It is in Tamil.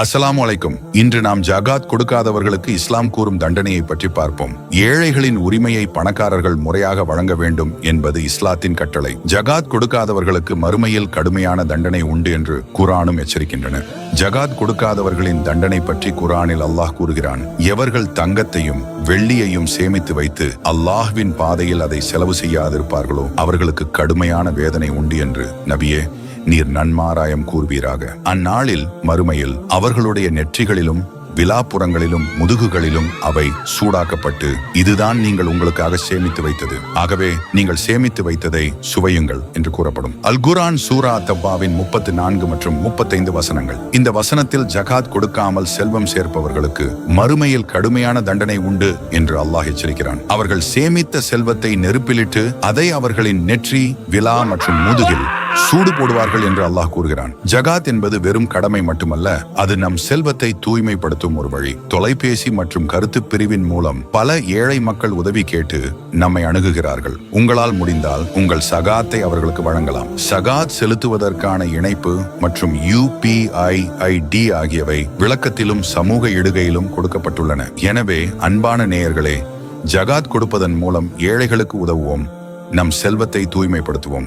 அஸ்ஸலாமு அலைக்கும். இன்று நாம் ஜகாத் கொடுக்காதவர்களுக்கு இஸ்லாம் கூறும் தண்டனையை பற்றி பார்ப்போம். ஏழைகளின் உரிமையை பணக்காரர்கள் முறையாக வழங்க வேண்டும் என்பது இஸ்லாத்தின் கட்டளை. ஜகாத் கொடுக்காதவர்களுக்கு மறுமையில் கடுமையான தண்டனை உண்டு என்று குரானும் எச்சரிக்கின்றன. ஜகாத் கொடுக்காதவர்களின் தண்டனை பற்றி குரானில் அல்லாஹ் கூறுகிறான். எவர்கள் தங்கத்தையும் வெள்ளியையும் சேமித்து வைத்து அல்லாஹ்வின் பாதையில் அதை செலவு செய்யாதிருப்பார்களோ அவர்களுக்கு கடுமையான வேதனை உண்டு என்று. நபியே நீர் நன்மாராயம் கூறுவீராக. அந்நாளில் மறுமையில் அவர்களுடைய நெற்றிகளிலும் விழாப்புறங்களிலும் முதுகுகளிலும் அவை சூடாக்கப்பட்டு இதுதான் நீங்கள் உங்களுக்காக சேமித்து வைத்தது. ஆகவே நீங்கள் சேமித்து வைத்ததை சுவையுங்கள் என்று கூறப்படும். அல்குரான் சூரா தப்பாவின் முப்பத்து நான்கு மற்றும் முப்பத்தைந்து வசனங்கள். இந்த வசனத்தில் ஜகாத் கொடுக்காமல் செல்வம் சேர்ப்பவர்களுக்கு மறுமையில் கடுமையான தண்டனை உண்டு என்று அல்லாஹ் எச்சரிக்கிறான். அவர்கள் சேமித்த செல்வத்தை நெருப்பிலிட்டு அதை அவர்களின் நெற்றி விலா மற்றும் முதுகில் சூடு போடுவார்கள் என்று அல்லாஹ் கூறுகிறான். ஜகாத் என்பது வெறும் கடமை மட்டுமல்ல அது நம் செல்வத்தை தூய்மைப்படுத்தும் ஒரு வழி. தொலைபேசி மற்றும் கருத்து பிரிவின் மூலம் பல ஏழை மக்கள் உதவி கேட்டு நம்மை அணுகுகிறார்கள். உங்களால் முடிந்தால் உங்கள் சகாத்தை அவர்களுக்கு வழங்கலாம். சகாத் செலுத்துவதற்கான இணைப்பு மற்றும் யூபிஐ ஐடி ஆகியவை விளக்கத்திலும் சமூக இடுகையிலும் கொடுக்கப்பட்டுள்ளன. எனவே அன்பான நேயர்களே ஜகாத் கொடுப்பதன் மூலம் ஏழைகளுக்கு உதவுவோம். நம் செல்வத்தை தூய்மைப்படுத்துவோம்.